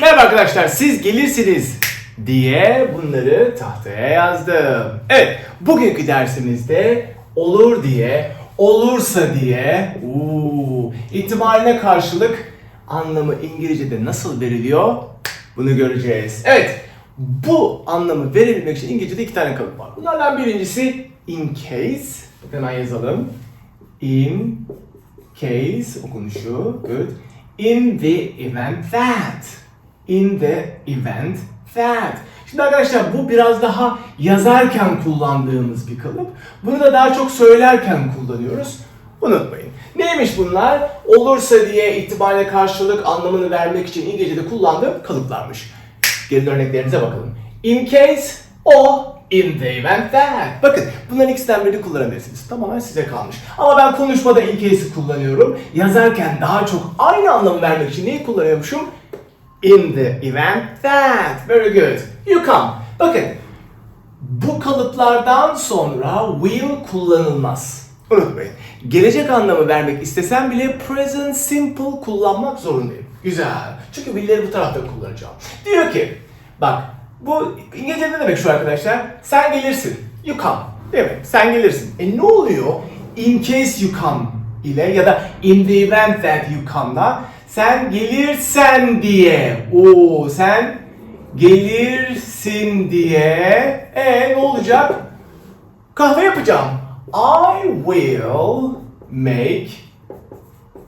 Merhaba arkadaşlar, siz gelirsiniz diye bunları tahtaya yazdım. Evet, bugünkü dersimizde olur diye, olursa diye, uuu, ihtimaline karşılık anlamı İngilizce'de nasıl veriliyor bunu göreceğiz. Evet, bu anlamı verebilmek için İngilizce'de iki tane kalıp var. Bunlardan birincisi in case, hemen yazalım. In case okunuşu good in the event that in the event that Şimdi arkadaşlar bu biraz daha yazarken kullandığımız bir kalıp. Bunu da daha çok söylerken kullanıyoruz. Unutmayın. Neymiş bunlar? Olursa diye ihtimalle karşılık anlamını vermek için İngilizce'de kullandığım kalıplarmış. Geri örneklerimize bakalım. In case o in the event that. Bakın bunların ikisinden birini kullanabilirsiniz. Tamamen size kalmış. Ama ben konuşmada in case'i kullanıyorum. Yazarken daha çok aynı anlamı vermek için neyi kullanıyormuşum? In the event that. Very good. You come. Bakın bu kalıplardan sonra will kullanılmaz. Unutmayın. Gelecek anlamı vermek istesem bile present simple kullanmak zorundayım. Güzel. Çünkü will'leri bu tarafta kullanacağım. Diyor ki, bak bu İngilizce ne demek şu arkadaşlar? Sen gelirsin. You come. Değil mi? Sen gelirsin. E ne oluyor? In case you come ile ya da in the event that you come'da sen gelirsen diye. Oo sen gelirsin diye. E ne olacak? Kahve yapacağım. I will make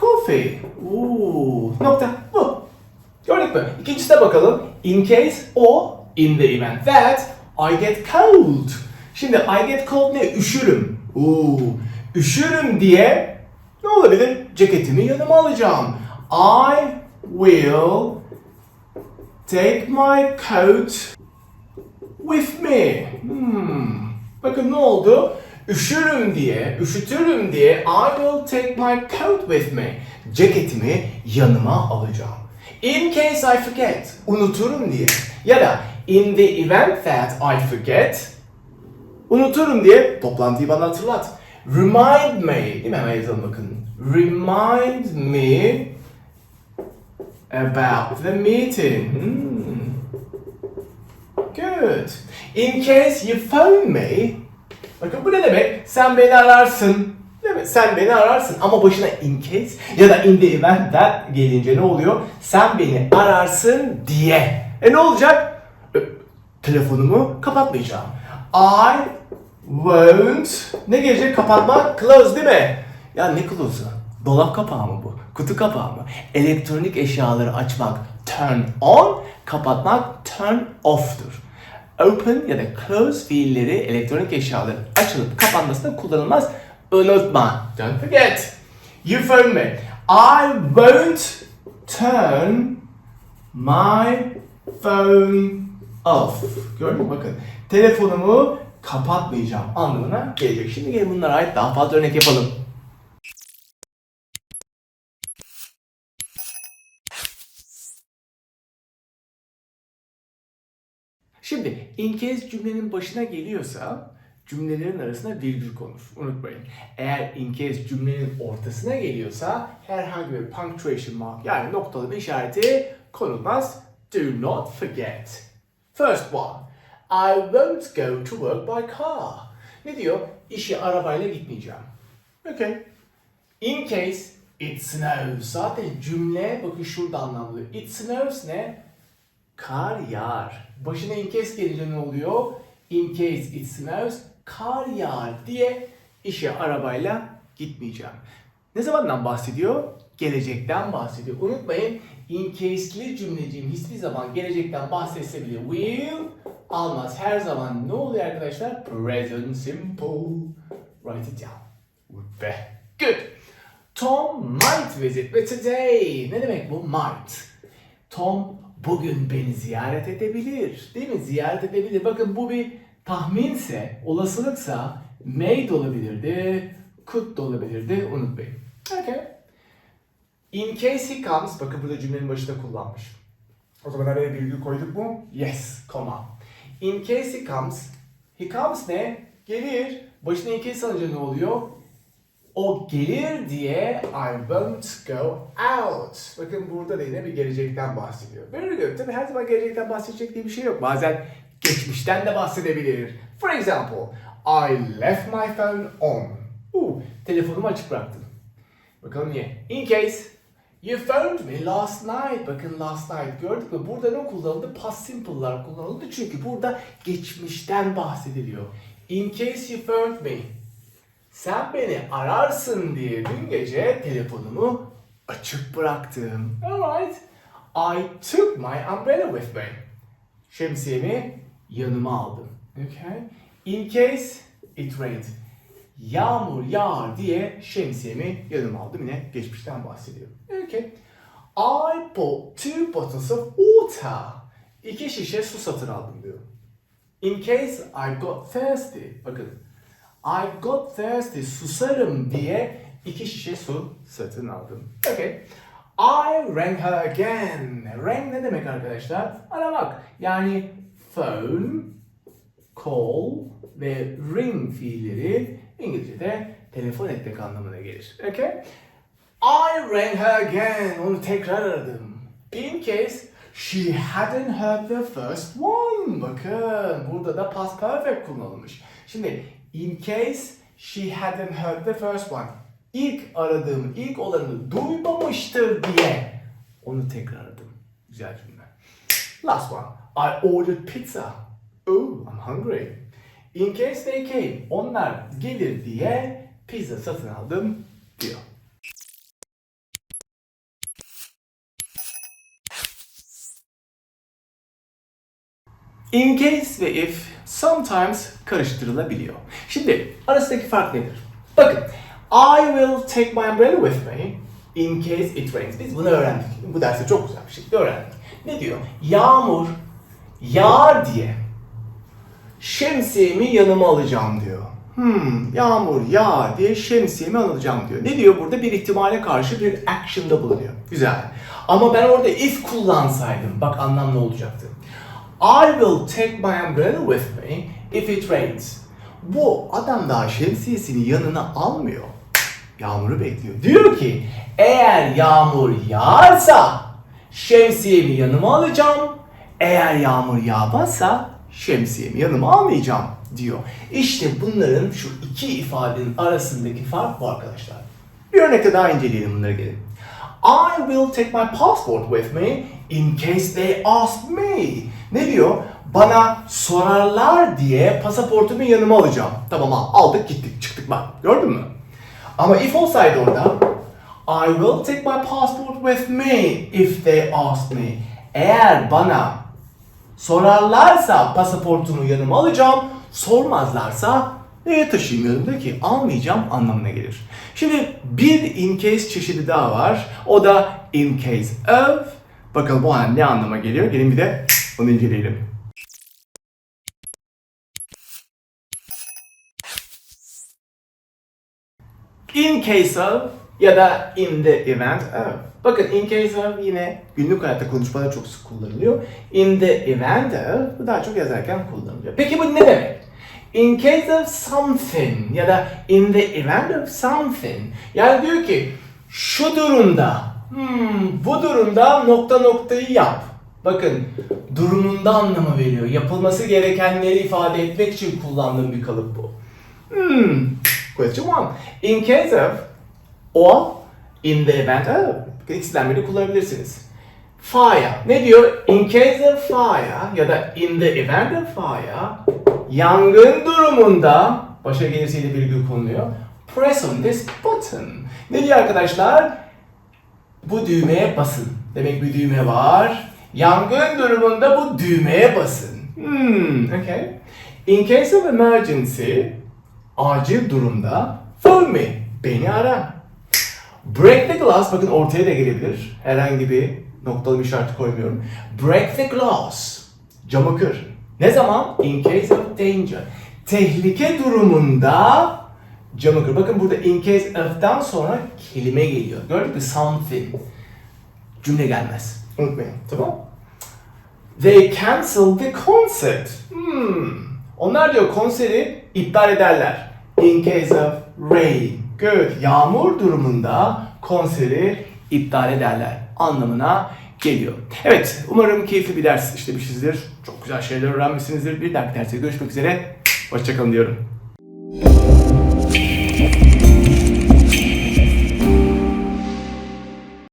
coffee. Oo, nokta. Bu. Gördük mü? İkincisine bakalım. In case o in the event that I get cold. Şimdi I get cold ne? Üşürüm. Oo, üşürüm diye ne olabilir? Ceketimi yanıma alacağım. I will take my coat with me. Hmm. Bakın ne oldu? Üşürüm diye, üşütürüm diye I will take my coat with me. Ceketimi yanıma alacağım. In case I forget, unuturum diye. Ya da in the event that I forget, unuturum diye toplantıyı bana hatırlat. Remind me, değil mi? Hemen yazalım bakın. Remind me about the meeting. Hmm. Good. In case you phone me. Bakın bu ne demek? Sen beni ararsın. Değil mi? Sen beni ararsın ama başına in case ya da in the event that gelince ne oluyor? Sen beni ararsın diye. E ne olacak? E, telefonumu kapatmayacağım. I won't ne gelecek? Kapatmak close değil mi? Ya ne close'u? Dolap kapağı mı bu? Kutu kapağı mı? Elektronik eşyaları açmak turn on, kapatmak turn off'tur. Open ya da close fiilleri elektronik eşyaların açılıp kapanmasında kullanılmaz. Unutma. Don't forget. You phone me. I won't turn my phone off. Gördün mü? Bakın. Telefonumu kapatmayacağım anlamına gelecek. Şimdi gelin bunlara ait daha fazla örnek yapalım. Şimdi in case cümlenin başına geliyorsa cümlelerin arasına virgül konur. Unutmayın. Eğer in case cümlenin ortasına geliyorsa herhangi bir punctuation mark yani noktalama işareti konulmaz. Do not forget. First one. I won't go to work by car. Ne diyor? İşe arabayla gitmeyeceğim. Okay. In case it snows. Zaten cümle bakın şurada anlamlı. It snows ne? Kar yağar. Başına in case gelince ne oluyor? In case it snows, kar yağar diye işe arabayla gitmeyeceğim. Ne zamandan bahsediyor? Gelecekten bahsediyor. Unutmayın in case'li cümleciğim hiçbir zaman gelecekten bahsetse bile will almaz. Her zaman ne oluyor arkadaşlar? Present simple. Write it down. Ve good. Tom might visit me today. Ne demek bu might? Tom bugün beni ziyaret edebilir. Değil mi? Ziyaret edebilir. Bakın bu bir tahminse, olasılıksa may de olabilirdi, could da olabilirdi. Unutmayın. Okay. In case he comes, bakın burada cümlenin başında kullanmış. O zaman araya virgül koyduk mu? Yes, comma. In case he comes, he comes ne? Gelir. Başına in case alınca ne oluyor? O gelir diye I won't go out. Bakın burada da yine bir gelecekten bahsediyor. Very good. Tabii her zaman gelecekten bahsedecek diye bir şey yok. Bazen geçmişten de bahsedebilir. For example, I left my phone on. Uh, telefonumu açık bıraktım. Bakalım niye? In case you phoned me last night. Bakın last night gördük mü? Burada ne kullanıldı? Past simple'lar kullanıldı. Çünkü burada geçmişten bahsediliyor. In case you phoned me. Sen beni ararsın diye dün gece telefonumu açık bıraktım. Alright. I took my umbrella with me. Şemsiyemi yanıma aldım. Okay. In case it rained. Yağmur yağar diye şemsiyemi yanıma aldım. Yine geçmişten bahsediyor. Okay. I bought two bottles of water. İki şişe su satın aldım diyor. In case I got thirsty. Bakın. I got thirsty. Susarım diye iki şişe su satın aldım. Okay. I rang her again. Rang ne demek arkadaşlar? Aramak. Yani phone, call ve ring fiilleri İngilizce'de telefon etmek anlamına gelir. Okay? I rang her again. Onu tekrar aradım. In case she hadn't heard the first one. Bakın burada da past perfect kullanılmış. Şimdi in case she hadn't heard the first one. İlk aradığım, ilk olanı duymamıştır diye onu tekrar aradım. Güzel cümle. Last one. I ordered pizza. Oh, I'm hungry. In case they came. Onlar gelir diye pizza satın aldım diyor. In case ve if sometimes karıştırılabiliyor. Şimdi arasındaki fark nedir? Bakın. I will take my umbrella with me in case it rains. Biz bunu öğrendik. Bu derste çok güzel bir şekilde öğrendik. Ne diyor? Yağmur yağar diye şemsiyemi yanıma alacağım diyor. Hmm, yağmur yağar diye şemsiyemi alacağım diyor. Ne diyor burada? Bir ihtimale karşı bir action'da bulunuyor. Güzel. Ama ben orada if kullansaydım, bak anlam ne olacaktı? I will take my umbrella with me if it rains. Bu adam daha şemsiyesini yanına almıyor. Yağmuru bekliyor. Diyor ki eğer yağmur yağarsa şemsiyemi yanıma alacağım. Eğer yağmur yağmazsa şemsiyemi yanıma almayacağım diyor. İşte bunların şu iki ifadenin arasındaki fark bu arkadaşlar. Bir örnekte daha inceleyelim bunları gelin. I will take my passport with me in case they ask me. Ne diyor? Bana sorarlar diye pasaportumu yanıma alacağım. Tamam al, aldık gittik çıktık bak. Gördün mü? Ama if olsaydı orada I will take my passport with me if they ask me. Eğer bana sorarlarsa pasaportumu yanıma alacağım. Sormazlarsa neye taşıyayım yanımda ki? Almayacağım anlamına gelir. Şimdi bir in case çeşidi daha var. O da in case of. Bakalım bu an ne anlama geliyor? Gelin bir de onu inceleyelim. In case of ya da in the event of. Bakın in case of yine günlük hayatta konuşmada çok sık kullanılıyor. In the event of bu daha çok yazarken kullanılıyor. Peki bu ne demek? In case of something ya da in the event of something. Yani diyor ki şu durumda, hmm, bu durumda nokta noktayı yap. Bakın durumunda anlamı veriyor. Yapılması gerekenleri ifade etmek için kullandığım bir kalıp bu. Hmm. Question one. In case of or in the event of. İkisinden birini kullanabilirsiniz. Fire. Ne diyor? In case of fire ya da in the event of fire yangın durumunda başa gelirseyle virgül konuluyor. Press on this button. Ne diyor arkadaşlar? Bu düğmeye basın. Demek bir düğme var. Yangın durumunda bu düğmeye basın. Hmm, okay. In case of emergency, acil durumda phone me, beni ara. Break the glass, bakın ortaya da gelebilir. Herhangi bir noktalı bir işareti koymuyorum. Break the glass, camı kır. Ne zaman? In case of danger. Tehlike durumunda camı kır. Bakın burada in case of'tan sonra kelime geliyor. Gördük mü? Something. Cümle gelmez. Unutmayın. Tamam They cancel the concert. Hmm. Onlar diyor konseri iptal ederler. In case of rain. Good. Yağmur durumunda konseri iptal ederler anlamına geliyor. Evet, umarım keyifli bir ders işlemişizdir. Çok güzel şeyler öğrenmişsinizdir. Bir dahaki derste görüşmek üzere. Hoşçakalın diyorum.